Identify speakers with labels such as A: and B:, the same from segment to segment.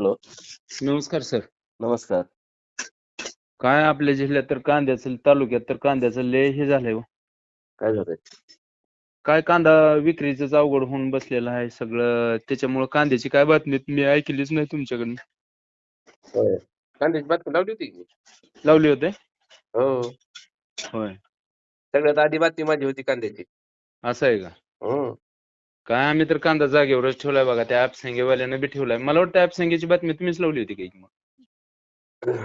A: Hello.
B: नमस्कार sir.
A: नमस्कार.
B: काय आपल्या जिल्ह्यात तर कांद्याचं तालुक्यात तर कांद्याचं लय हे झालंय हो.
A: काय झालंय?
B: काय कांदा विक्रीच अवघड होऊन बसलेलं आहे सगळं. त्याच्यामुळे कांद्याची काय बातमी मी ऐकलीच नाही तुमच्याकडनं.
A: होय. कांद्याची बातमी लावली होती की?
B: लावली होते?
A: हो.
B: होय.
A: सगळ्यात आधी बातमी माझी होती कांद्याची.
B: असं आहे का?
A: हम्म.
B: काय आम्ही तर कांदा जागेवरच ठेवलाय बघा त्या ऍपसेंगेवाल्यानं बी ठेवलाय. मला वाटतं ऍपसेंगेची बातमी तुम्हीच लावली होती काही मग?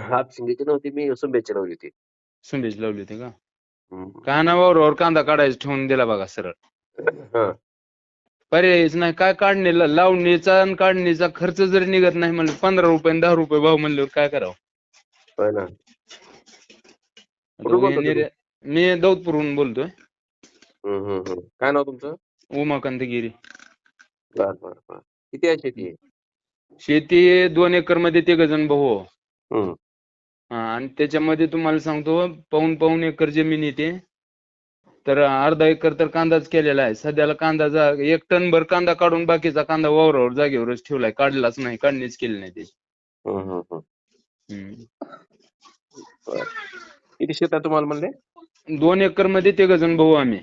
A: हापशिंगेची नव्हती मी सुंबेची लावली होती.
B: संदेश लावली होती का?
A: हम्म.
B: काय ना वावरावर कांदा काढायचा ठेवून दिला बघा सरळ.
A: हा.
B: पर्यायच नाही काय काढणीला लावणीचा आणि काढणीचा खर्च जरी निघत नाही म्हणलं पंधरा रुपये आणि दहा रुपये भाव म्हणल्यावर काय करावं?
A: होय ना.
B: आता
A: कुठून बोलता
B: मी दौदपूरहून बोलतोय.
A: हम्म, हम्म, हम्म. काय नाव तुमचं?
B: उमाकांत गिरी
A: बर बर बर किती आहे शेती
B: शेती दोन एकरमध्ये तिघ जण भाऊ हो.
A: हम्म.
B: हा, आणि त्याच्यामध्ये तुम्हाला सांगतो पाऊन पाऊन एकर जमीन येते तर अर्धा एकर तर कांदाच केलेला आहे सध्याला कांदा जा एक टन भर कांदा काढून बाकीचा कांदा वावरावर जागेवरच ठेवलाय काढलाच नाही काढणीच केली नाही त्याची
A: हम्म, हम्म, हम्म.
B: हम्म.
A: बर. किती शेत आहे तुम्हाला म्हणले
B: दोन एकरमध्ये तिघ जण भाऊ आम्ही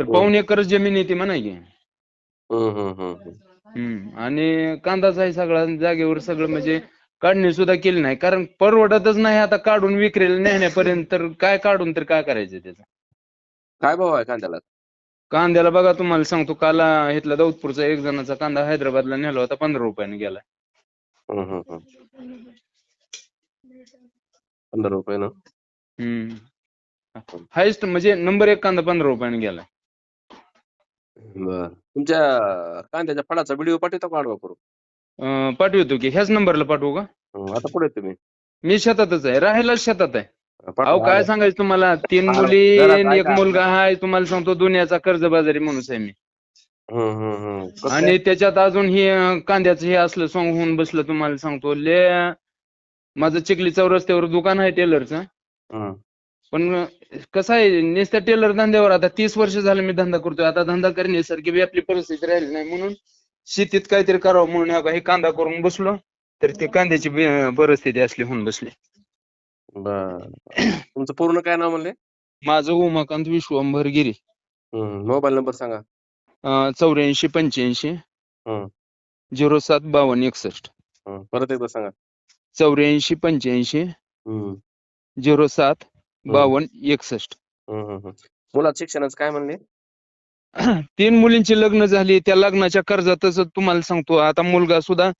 B: तर
A: हो.
B: पाऊन एकर जमीन येते म्हणा की.
A: हम्म,
B: आणि कांदाच आहे सगळा जागेवर सगळं म्हणजे काढणी सुद्धा केली नाही. कारण परवडतच नाही आता काढून विक्रीला नेण्यापर्यंत तर काय काढून तर काय करायचं त्याचं?
A: काय भाव आहे कांद्याला?
B: कांद्याला बघा तुम्हाला सांगतो काल इथला दौदपूरचा एक जणाचा कांदा हैदराबादला नेला होता पंधरा रुपयाने गेला.
A: पंधरा रुपये ना?
B: हम्म हायस्ट म्हणजे नंबर एक कांदा पंधरा रुपयाने गेला.
A: बर. तुमच्या कांद्याच्या फळाचा व्हिडिओ पाठवता का आडवा करू
B: अं, पाठवतो की. ह्याच नंबरला पाठवू का?
A: हम्म, आता पुढे तुम्ही.
B: मी शेतातच आहे. राहायलाच शेतात आहे. अहो काय सांगायचं तुम्हाला? तीन
A: हा,
B: मुली
A: जरा
B: आणि
A: काय
B: एक मुलगा आहे तुम्हाला सांगतो दुनियाचा कर्जबाजारी माणूस आहे मी.
A: कसं आहे?
B: आणि त्याच्यात अजून हे अं, कांद्याचं हे असलं सॉंग होऊन बसलं तुम्हाला सांगतो. ले माझं चिखली चौरस्त्यावर दुकान आहे टेलरचं. पण कसं आहे नुसत्या टेलर धंद्यावर आता तीस वर्ष झालं मी धंदा करतोय. आता धंदा करण्यासारखी बी आपली परिस्थिती राहिली नाही. म्हणून शेतीत काहीतरी करावं म्हणून हा हे कांदा करून बसलो तर ते कांद्याची परिस्थिती असली होऊन बसली.
A: बर तुमचं पूर्ण काय नाव म्हणले?
B: माझं उमाकांत विश्वंभर गिरी.
A: मोबाईल नंबर सांगा.
B: चौऱ्याऐंशी पंच्याऐंशी. झिरो सात बावन्न एकसष्ट.
A: परत एकदा सांगा.
B: चौऱ्याऐंशी पंच्याऐंशी. झिरो सात बावन्न एकसष्ट.
A: मुलात शिक्षणाचं काय म्हणले?
B: तीन मुलींची लग्न झाली त्या लग्नाच्या कर्जातच तुम्हाला सांगतो आता मुलगा सुद्धा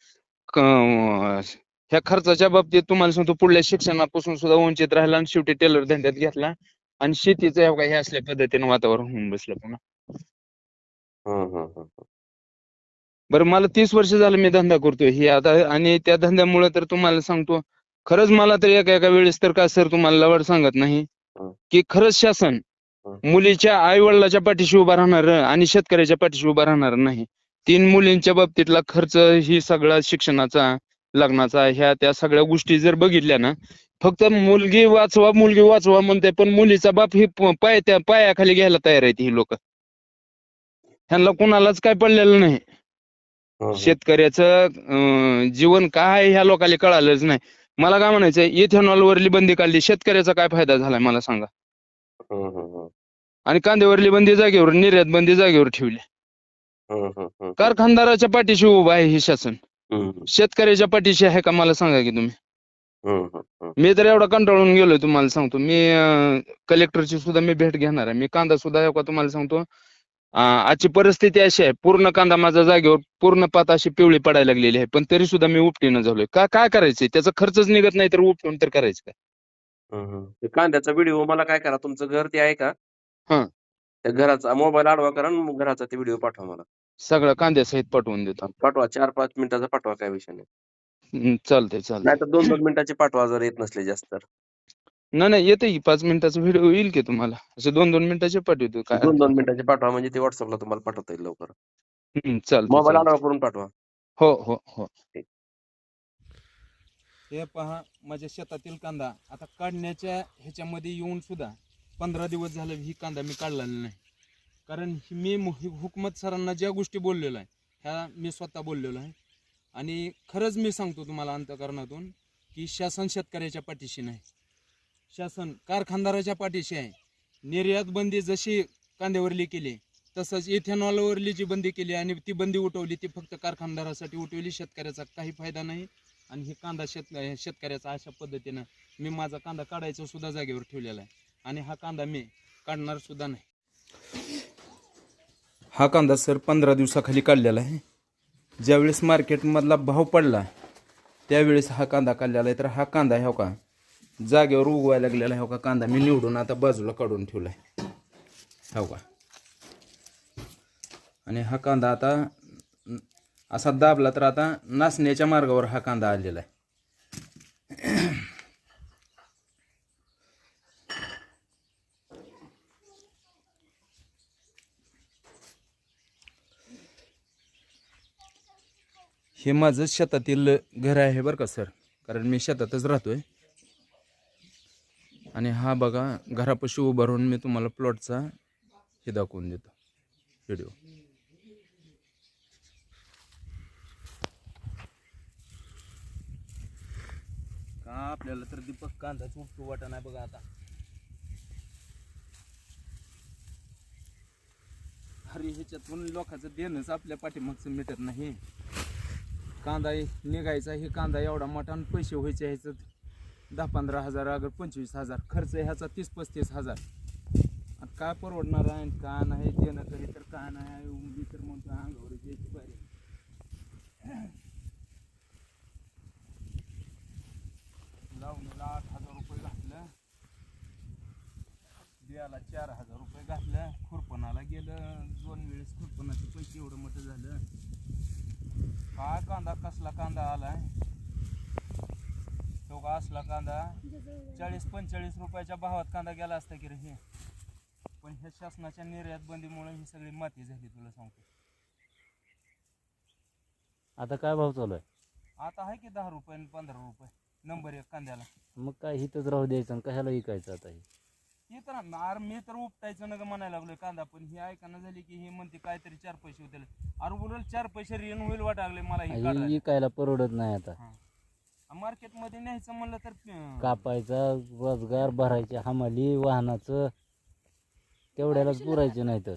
B: ह्या खर्चाच्या बाबतीत तुम्हाला सांगतो पुढल्या शिक्षणापासून सुद्धा वंचित राहिला आणि शेवटी टेलर धंद्यात घेतला. आणि शेतीचं हे असल्या पद्धतीने वातावरण होऊन बसलं पुन्हा. बरं मला तीस वर्ष झालं मी धंदा करतोय हे आता आणि त्या धंद्यामुळे तर तुम्हाला सांगतो खरंच मला तर एका एका वेळेस तर काय सर तुम्हाला लवड सांगत नाही. की खरंच शासन. मुलीच्या आई वडिलाच्या पाठीशी उभा राहणार आणि शेतकऱ्याच्या पाठीशी उभा राहणार नाही तीन मुलींच्या बाबतीतला खर्च ही सगळा शिक्षणाचा लग्नाचा ह्या त्या सगळ्या गोष्टी जर बघितल्या ना फक्त मुलगी वाचवा मुलगी वाचवा म्हणते पण मुलीचा बाप ही पाय त्या पायाखाली घ्यायला तयार आहेत ही लोक ह्यांना कुणालाच काय पडलेलं नाही. शेतकऱ्याचं जीवन काय आहे ह्या लोकांना कळालंच नाही मला काय म्हणायचंय इथेनॉल वरली बंदी काढली शेतकऱ्याचा काय फायदा झालाय मला सांगा. आणि कांद्यावरली बंदी जागेवर निर्यात बंदी जागेवर ठेवली. कारखानदाराच्या पाठीशी उभा आहे हे शासन. शेतकऱ्याच्या पाठीशी आहे का मला सांगा की तुम्ही. मी तर एवढा कंटाळून गेलोय तुम्हाला सांगतो. मी कलेक्टरची सुद्धा मी भेट घेणार आहे. मी कांदा सुद्धा का तुम्हाला सांगतो? आजची परिस्थिती अशी आहे पूर्ण कांदा माझा जागेवर पूर्ण पात अशी पिवळी पडायला लागलेली आहे पण तरी सुद्धा मी उपटीनं झालोय. का काय करायचंय? त्याचा खर्चच निघत नाही तर उपटून तर करायचं काय.
A: ते कांद्याचा व्हिडिओ मला काय करा तुमचं घर ते आहे का?
B: हं.
A: त्या घराचा मोबाईल आडवा करा आणि मग घराचा ते व्हिडिओ पाठवा मला.
B: सगळं कांद्यासहित पाठवून देतो
A: पाठवा चार पाच मिनिटाचा पाठवा काय विषय नाही.
B: हम्म, चालतंय चालतंय.
A: नाही तर दोन दोन मिनिटाचे पाठवा जर येत नसले जास्त तर.
B: नाही नाही येते की पाच मिनिटाचा व्हिडिओ येईल की तुम्हाला? असे दोन दोन मिनिटाचे पाठवतो काय
A: दोन दोन मिनिटाचे पाठवा म्हणजे ते व्हॉट्सअपला तुम्हाला पाठवता येईल लवकर.
B: हम्म, चालतंय
A: मोबाईल
B: चालतंय.
A: आडवा करून पाठवा.
B: हो हो हो.
A: ठीक.
B: हे पहा माझ्या शेतातील कांदा. आता काढण्याच्या ह्याच्यामध्ये येऊन सुद्धा पंधरा दिवस झाले ही कांदा मी काढलेला नाही. कारण मी मु- हुकमत सरांना ज्या गोष्टी बोललेलो आहे ह्या मी स्वतः बोललेलो आहे. आणि खरंच मी सांगतो तुम्हाला अंतकरणातून की शासन शेतकऱ्याच्या पाठीशी नाही. शासन कारखानदाराच्या पाठीशी आहे. निर्यात बंदी जशी कांद्यावरली केली तसंच इथेनॉलवरली जी बंदी केली आणि ती बंदी उठवली ती फक्त कारखानदारासाठी उठवली. शेतकऱ्याचा काही फायदा नाही आणि हे कांदा शेत शेतकऱ्याचा अशा पद्धतीनं मी माझा कांदा काढायचा सुद्धा जागेवर ठेवलेला आहे आणि हा कांदा मी काढणार सुद्धा नाही. हा कांदा सर पंधरा दिवसाखाली काढलेला आहे. ज्यावेळेस मार्केटमधला भाव पडला त्यावेळेस हा कांदा काढलेला आहे. तर हा कांदा ह्या हो का? जागेवर उगवायला लागलेला हो का कांदा? मी निवडून आता बाजूला काढून ठेवला आहे हो का? आणि हा कांदा आता असा दाबला तर आता नाचण्याच्या मार्गावर हा कांदा आलेला आहे. हे माझं शेतातील घर आहे बरं का सर? कारण मी शेतातच राहतोय. आणि हा बघा घरापाशी उभा राहून मी तुम्हाला प्लॉटचा हे दाखवून देतो. व्हिडिओ का आपल्याला तर दीपक कांदाच उपटू वाटा नाही बघा आता. अरे ह्याच्यातून लोकांचं देणंच आपल्या पाठीमागचं मिटत नाही. कांदा निघायचा हे कांदा एवढा मोठा आणि पैसे व्हायचे ह्याचं दहा पंधरा हजार अगर पंचवीस हजार खर्च ह्याचा तीस पस्तीस हजार. आणि काय परवडणार आहे आणि काय नाही देणं तरी तर काय नाही मी तर म्हणतो अंगावर घ्यायची पाहिजे लावणीला आठ हजार रुपये घातलं. बियाला चार हजार रुपये घातलं. खुरपणाला गेलं. दोन वेळेस खुरपणाचे पैसे एवढं मोठं झालं. काय कांदा कसला कांदा आलाय? तो का असला कांदा चाळीस पंचेचाळीस रुपयाच्या भावात कांदा गेला असता की रे हे. पण ह्या शासनाच्या निर्यात बंदीमुळे ही सगळी माती झाली तुला सांगतो.
C: आता काय भाव चालू आहे?
B: आता आहे की दहा रुपये आणि पंधरा रुपये नंबर एक कांद्याला.
C: मग काय हिथंच राहू द्यायचं आणि कशाला विकायचं आता हे?
B: हे तर मी तर उपटायचं नका म्हणायला लागलोय कांदा पण ही ऐकायला झाली की ही म्हणते काहीतरी चार पैसे होतील. अरे बोल चार पैसे रिन होईल वाटा लागले मला ही
C: हे
B: काढायला.
C: विकायला परवडत नाही आता.
B: मार्केटमध्ये न्यायचं म्हणलं तर अं,
C: कापायचा रोजगार भरायचे हमाली वाहनाचं. तेवढ्यालाच पुरायचं नाही तर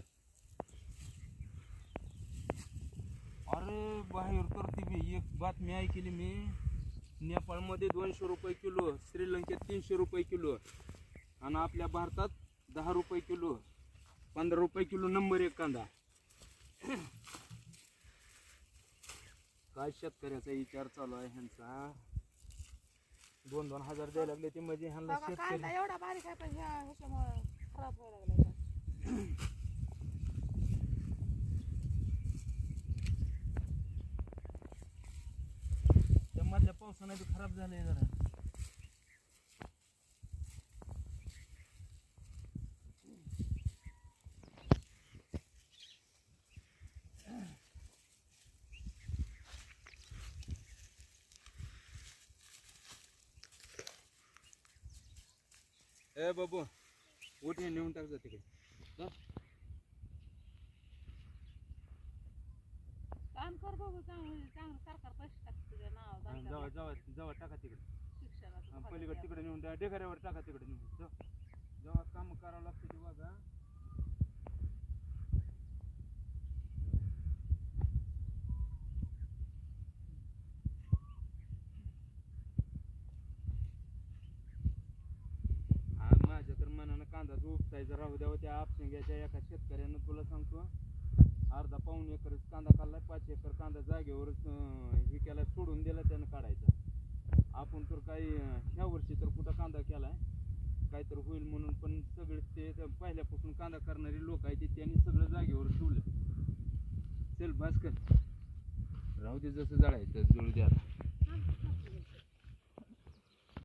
B: अरे बाहेर तर ती बी एक बातमी ऐकली मी. नेपाळमध्ये दोनशे रुपये किलो श्रीलंकेत तीनशे रुपये किलो आणि आपल्या भारतात दहा रुपये किलो पंधरा रुपये किलो नंबर एक कांदा. काय शेतकऱ्याचा विचार चालू आहे ह्यांचा? दोन दोन हजार द्यायला लागले ते म्हणजे ह्यांना
D: बघा
B: शेतकरी
D: कांदा एवढा बारीक आहे पण ह्या ह्याच्यामुळे खराब व्हायला लागला
B: त्या मधल्या पावसानं बी खराब झालंय जरा. ए बाबू उठ हे नेऊन टाक जा तिकडे.
D: काम कर बघू चांगलं चांगलं सरकार पैसे टाकते तुझ्या नाव
B: हा, जावा जावा जावा टाका तिकडे. पलीकडे तिकडे नेऊन टाका ढेकऱ्यावर टाका तिकडे नेऊन. जेव्हा काम करावं लागतं तेव्हा का हा, माझ्या तर मनानं कांदा राहू द्यावा त्या आपशिंग्याच्या एका शेतकऱ्यानं तुला सांगतो अर्धा पाऊण एकरच कांदा काढला पाच एकर कांदा जागेवरच हे केला सोडून दिला त्यानं काढायचा. आपण तर काही ह्या वर्षी तर कुठं कांदा केलाय? काहीतरी होईल म्हणून पण सगळे ते तर पहिल्यापासून कांदा करणारे लोक आहेत ते त्यांनी सगळं जागेवर ठेवलं. चल भास्कर. राहू दे जसं जळायचं जुळू द्या